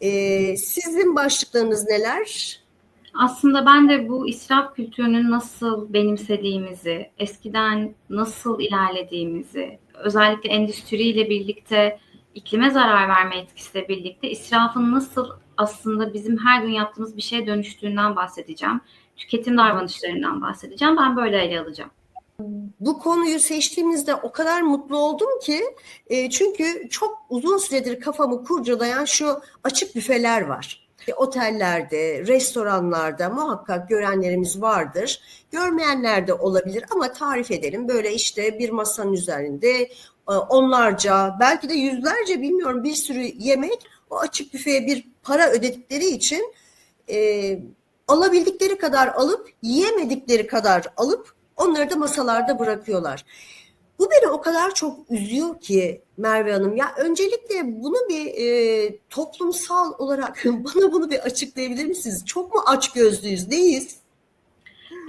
E, sizin başlıklarınız neler? Aslında ben de bu israf kültürünün nasıl benimsediğimizi, eskiden nasıl ilerlediğimizi, özellikle endüstriyle birlikte iklime zarar verme etkisiyle birlikte israfın nasıl aslında bizim her gün yaptığımız bir şeye dönüştüğünden bahsedeceğim. Tüketim davranışlarından bahsedeceğim. Ben böyle ele alacağım. Bu konuyu seçtiğimizde o kadar mutlu oldum ki e, çünkü çok uzun süredir kafamı kurcalayan şu açık büfeler var. E, Otellerde, restoranlarda muhakkak görenlerimiz vardır. Görmeyenler de olabilir ama tarif edelim. Böyle işte bir masanın üzerinde e, onlarca belki de yüzlerce bilmiyorum bir sürü yemek o açık büfeye bir para ödedikleri için e, alabildikleri kadar alıp yiyemedikleri kadar alıp onları da masalarda bırakıyorlar. Bu beni o kadar çok üzüyor ki Merve Hanım. Ya öncelikle bunu bir e, toplumsal olarak bana bunu bir açıklayabilir misiniz? Çok mu aç gözlüyüz? Neyiz?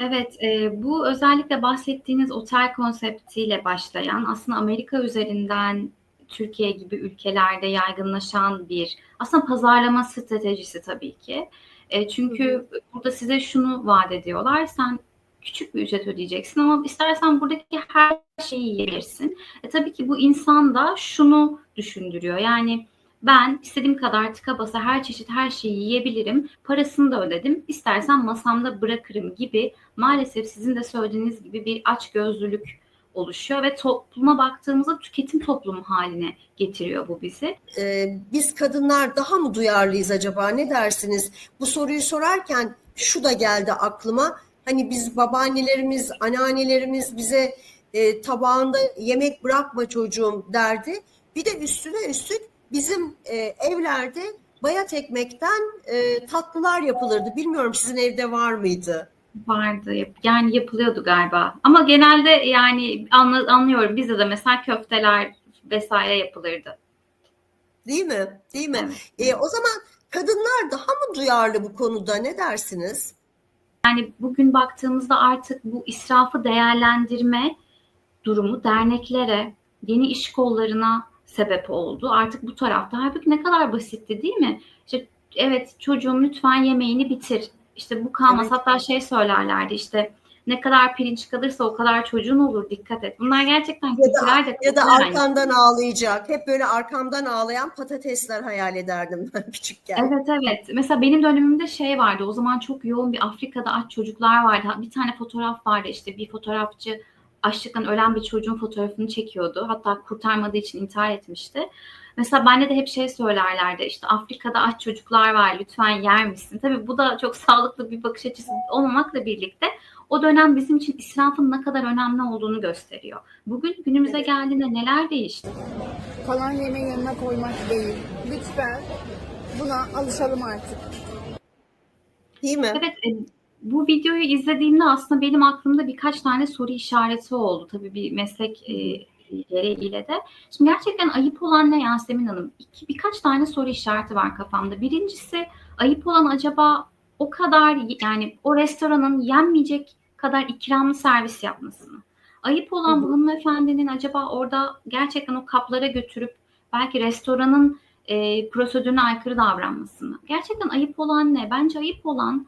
Evet, e, bu özellikle bahsettiğiniz otel konseptiyle başlayan aslında Amerika üzerinden Türkiye gibi ülkelerde yaygınlaşan bir aslında pazarlama stratejisi tabii ki. E, çünkü hı hı. burada size şunu vaat ediyorlar. Sen küçük bir ücret ödeyeceksin ama istersen buradaki her şeyi yiyebilirsin. E, tabii ki bu insan da şunu düşündürüyor. Yani ben istediğim kadar tıka basa her çeşit her şeyi yiyebilirim. Parasını da ödedim. İstersen masamda bırakırım gibi maalesef sizin de söylediğiniz gibi bir aç gözlülük oluşuyor ve topluma baktığımızda tüketim toplumu haline getiriyor bu bizi. Ee, biz kadınlar daha mı duyarlıyız acaba ne dersiniz? Bu soruyu sorarken şu da geldi aklıma. Hani biz babaannelerimiz, anneannelerimiz bize e, tabağında yemek bırakma çocuğum derdi. Bir de üstüne üstlük bizim e, evlerde bayat ekmekten e, tatlılar yapılırdı. Bilmiyorum sizin evde var mıydı? Vardı. Yani yapılıyordu galiba. Ama genelde yani anlıyorum. Bizde de mesela köfteler vesaire yapılırdı. Değil mi? Değil mi? Evet. E, o zaman kadınlar daha mı duyarlı bu konuda? Ne dersiniz? Yani bugün baktığımızda artık bu israfı değerlendirme durumu derneklere, yeni iş kollarına sebep oldu. Artık bu tarafta. Halbuki ne kadar basitti değil mi? İşte evet çocuğum lütfen yemeğini bitir. İşte bu kalmaz. Evet. Hatta şey söylerlerdi işte ne kadar pirinç kalırsa o kadar çocuğun olur dikkat et. Bunlar gerçekten ya da, de ya da arkamdan yani. ağlayacak. Hep böyle arkamdan ağlayan patatesler hayal ederdim ben küçükken. Evet evet. Mesela benim dönemimde şey vardı. O zaman çok yoğun bir Afrika'da aç çocuklar vardı. Bir tane fotoğraf vardı işte bir fotoğrafçı açlıktan ölen bir çocuğun fotoğrafını çekiyordu. Hatta kurtarmadığı için intihar etmişti. Mesela bende de hep şey söylerlerdi işte Afrika'da aç çocuklar var lütfen yer misin? Tabii bu da çok sağlıklı bir bakış açısı olmamakla birlikte o dönem bizim için israfın ne kadar önemli olduğunu gösteriyor. Bugün günümüze evet. geldiğinde neler değişti? Kalan yemeği yanına koymak değil. Lütfen buna alışalım artık. Değil mi? Evet. Bu videoyu izlediğimde aslında benim aklımda birkaç tane soru işareti oldu. Tabii bir meslek e, gereğiyle de. Şimdi gerçekten ayıp olan ne Yasemin Hanım? İki, birkaç tane soru işareti var kafamda. Birincisi ayıp olan acaba o kadar yani o restoranın yenmeyecek kadar ikramlı servis yapması mı? Ayıp olan bu hanımefendinin acaba orada gerçekten o kaplara götürüp belki restoranın e, prosedürüne aykırı davranması mı? Gerçekten ayıp olan ne? Bence ayıp olan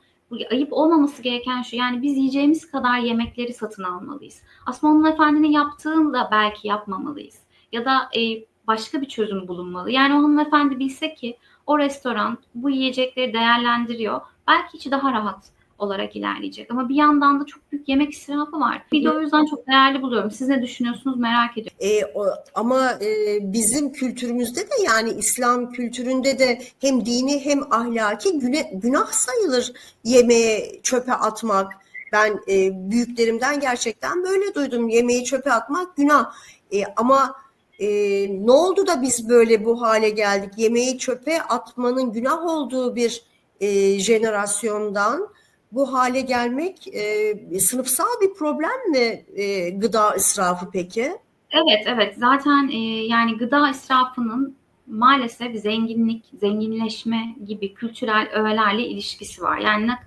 ayıp olmaması gereken şu yani biz yiyeceğimiz kadar yemekleri satın almalıyız. Aslında onun efendinin yaptığını da belki yapmamalıyız. Ya da e, başka bir çözüm bulunmalı. Yani o hanımefendi bilse ki o restoran bu yiyecekleri değerlendiriyor. Belki içi daha rahat olarak ilerleyecek. Ama bir yandan da çok büyük yemek israfı var. Video o yüzden çok değerli buluyorum. Siz ne düşünüyorsunuz merak ediyorum. E, o, ama e, bizim kültürümüzde de yani İslam kültüründe de hem dini hem ahlaki güne, günah sayılır yemeğe çöpe atmak. Ben e, büyüklerimden gerçekten böyle duydum. Yemeği çöpe atmak günah. E, ama e, ne oldu da biz böyle bu hale geldik? Yemeği çöpe atmanın günah olduğu bir e, jenerasyondan bu hale gelmek e, sınıfsal bir problem mi e, gıda israfı peki? Evet evet zaten e, yani gıda israfının maalesef zenginlik, zenginleşme gibi kültürel öğelerle ilişkisi var. Yani ne,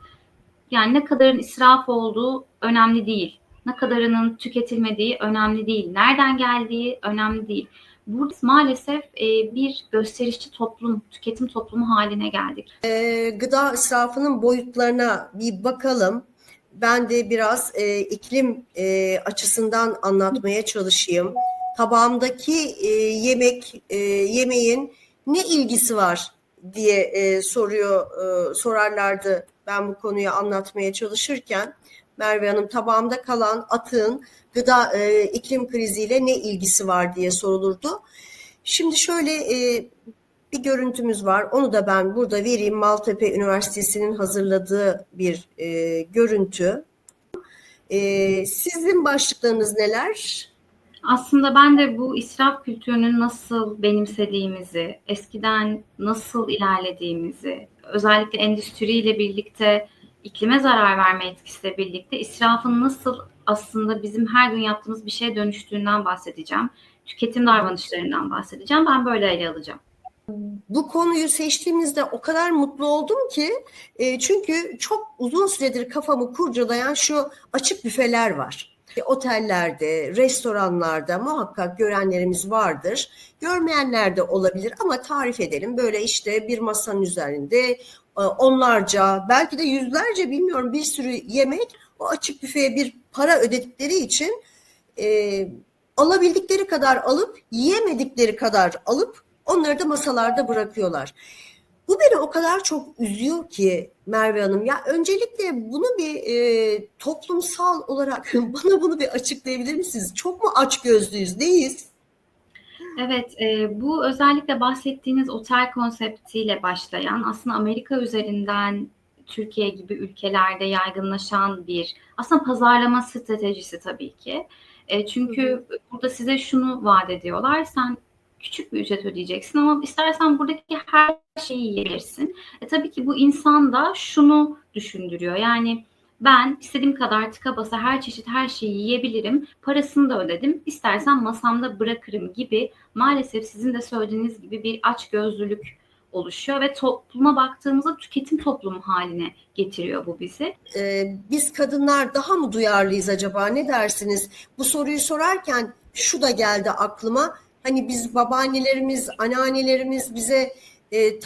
yani ne kadarın israf olduğu önemli değil. Ne kadarının tüketilmediği önemli değil. Nereden geldiği önemli değil. Burada maalesef e, bir gösterişçi toplum, tüketim toplumu haline geldik. E, gıda israfının boyutlarına bir bakalım. Ben de biraz e, iklim e, açısından anlatmaya çalışayım. Tabağımdaki e, yemek e, yemeğin ne ilgisi var diye e, soruyor e, sorarlardı ben bu konuyu anlatmaya çalışırken. Merve Hanım tabağımda kalan atığın gıda e, iklim kriziyle ne ilgisi var diye sorulurdu. Şimdi şöyle e, bir görüntümüz var. Onu da ben burada vereyim. Maltepe Üniversitesi'nin hazırladığı bir e, görüntü. E, sizin başlıklarınız neler? Aslında ben de bu israf kültürünün nasıl benimsediğimizi, eskiden nasıl ilerlediğimizi, özellikle endüstriyle birlikte iklime zarar verme etkisiyle birlikte israfın nasıl aslında bizim her gün yaptığımız bir şeye dönüştüğünden bahsedeceğim. Tüketim davranışlarından bahsedeceğim. Ben böyle ele alacağım. Bu konuyu seçtiğimizde o kadar mutlu oldum ki e, çünkü çok uzun süredir kafamı kurcalayan şu açık büfeler var. E, Otellerde, restoranlarda muhakkak görenlerimiz vardır. Görmeyenler de olabilir ama tarif edelim. Böyle işte bir masanın üzerinde onlarca belki de yüzlerce bilmiyorum bir sürü yemek o açık büfeye bir para ödedikleri için e, alabildikleri kadar alıp yiyemedikleri kadar alıp onları da masalarda bırakıyorlar. Bu beni o kadar çok üzüyor ki Merve Hanım. Ya öncelikle bunu bir e, toplumsal olarak bana bunu bir açıklayabilir misiniz? Çok mu aç gözlüyüz? Neyiz? Evet, e, bu özellikle bahsettiğiniz otel konseptiyle başlayan, aslında Amerika üzerinden Türkiye gibi ülkelerde yaygınlaşan bir aslında pazarlama stratejisi tabii ki. E, çünkü burada size şunu vaat ediyorlar, sen küçük bir ücret ödeyeceksin ama istersen buradaki her şeyi yiyebilirsin. E, tabii ki bu insan da şunu düşündürüyor, yani ben istediğim kadar tıka basa her çeşit her şeyi yiyebilirim. Parasını da ödedim. İstersen masamda bırakırım gibi maalesef sizin de söylediğiniz gibi bir açgözlülük oluşuyor ve topluma baktığımızda tüketim toplumu haline getiriyor bu bizi. E, biz kadınlar daha mı duyarlıyız acaba? Ne dersiniz? Bu soruyu sorarken şu da geldi aklıma. Hani biz babaannelerimiz, anneannelerimiz bize e,